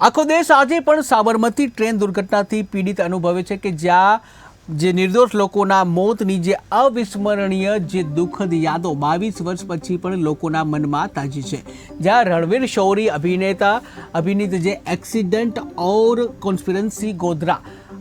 આખો દેશ આજે પણ સાબરમતી ટ્રેન દુર્ઘટનાથી પીડિત અનુભવે છે કે જ્યાં જે નિર્દોષ લોકોના મોતની જે અવિસ્મરણીય જે દુઃખદ યાદો બાવીસ વર્ષ પછી પણ લોકોના મનમાં તાજી છે. જ્યાં રણવીર શૌરી અભિનેતા, અભિનીત જે એક્સિડન્ટ ઓર કોન્સ્પિરન્સી ગોધરા,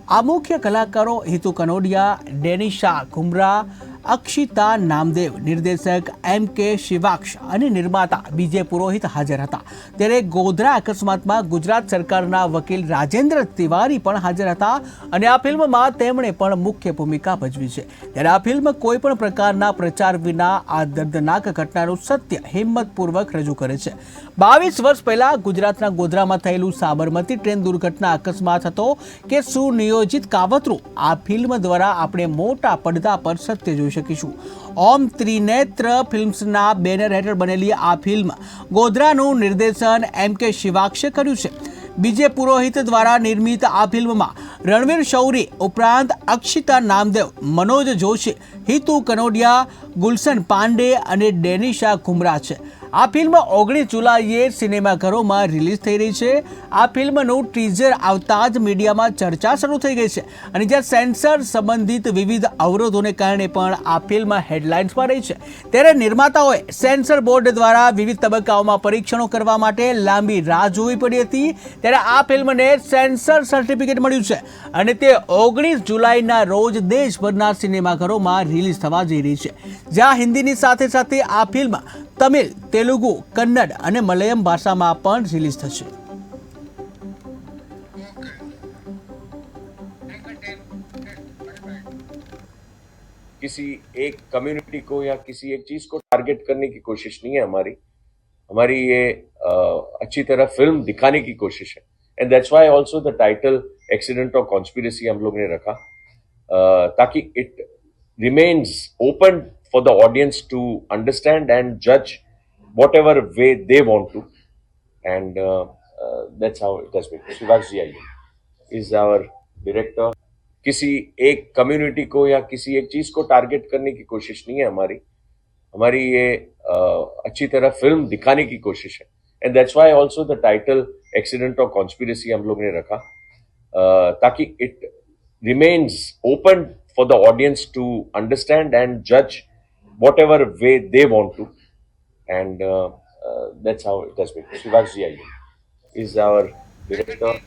આ મુખ્ય કલાકારો હિતુ કનોડિયા, ડેનિશા ઘુમરા અક્ષિતા નામદેવ નિર્દેશક એમ કે શિવાક્ષ અને નિર્માતા બીજે પુરોહિત હાજર હતા. ત્યારે ગોધરા અકસ્માતમાં ગુજરાત સરકારના વકીલ રાજેન્દ્ર તિવારી પણ હાજર હતા અને આ ફિલ્મમાં તેમણે પણ મુખ્ય ભૂમિકા ભજવી છે. ત્યારે આ ફિલ્મ કોઈ પણ પ્રકારના પ્રચાર વિના આ દર્દનાક ઘટનાનું સત્ય હિંમતપૂર્વક રજૂ કરે છે. બાવીસ વર્ષ પહેલા ગુજરાતના ગોધરામાં થયેલું સાબરમતી ટ્રેન દુર્ઘટના અકસ્માત હતો કે સુનિયોજિત કાવતરું આ ફિલ્મ દ્વારા આપણે મોટા પડદા પર સત્ય જોઈ શકીશું. ઓમ ત્રિનેત્ર ફિલ્મ્સના બેનર હેઠળ બનેલી આ ફિલ્મ ગોધરાનું નિર્દેશન એમ કે શિવાક્ષે કર્યું છે. બીજે પુરોહિત દ્વારા નિર્મિત આ ફિલ્મમાં રણવીર શૌરી ઉપરાંત અક્ષિતા નામદેવ, મનોજ જોશી, હિતુ કનોડિયા, ગુલશન પાંડે અને ડેનિશા કુમરા છે. આ ફિલ્મ ઓગણીસ જુલાઈએ સિનેમાઘરોમાં રિલીઝ થઈ રહી છે. આ ફિલ્મનું ટીઝર આવતા જ મીડિયામાં ચર્ચા શરૂ થઈ ગઈ છે અને જ્યાં સેન્સર સંબંધિત વિવિધ અવરોધોને કારણે પણ આ ફિલ્મ હેડલાઇન્સમાં રહી છે. ત્યારે નિર્માતાઓએ સેન્સર બોર્ડ દ્વારા વિવિધ તબક્કાઓમાં પરીક્ષણો કરવા માટે લાંબી રાહ જોવી પડી હતી. ત્યારે આ ફિલ્મને સેન્સર સર્ટિફિકેટ મળ્યું છે અને તે ઓગણીસ જુલાઈના રોજ દેશભરના સિનેમાઘરોમાં રિલીઝ થવા જઈ રહી છે. જ્યાં હિન્દીની સાથે સાથે આ ફિલ્મ તમિલ તેલુગુ કન્નડ અને મલયાલમ ભાષામાં પણ રિલીઝ થશે किसी एक कम्युनिटी को या किसी एक चीज को टारगेट करने की कोशिश नहीं है हमारी हमारी ये अ, अच्छी तरह फिल्म दिखाने की कोशिश है and that's why also the title accident और कॉन्स्पिरेसी हम लोग ने रखा अ, ताकि it remains open for the audience to understand and जज whatever way they want to and that's how it has been Shiva's जी आइए इज आवर डायरेक्टर किसी एक कम्युनिटी को या किसी एक चीज को टारगेट करने की कोशिश नहीं है हमारी हमारी ये अ, अच्छी तरह फिल्म दिखाने की कोशिश है and that's why also the title accident और कॉन्स्पिरेसी हम लोग ने रखा अ, ताकि it remains open for the audience to understand and जज whatever way they want to. And uh, uh, that's how it has been. Shivaji is our director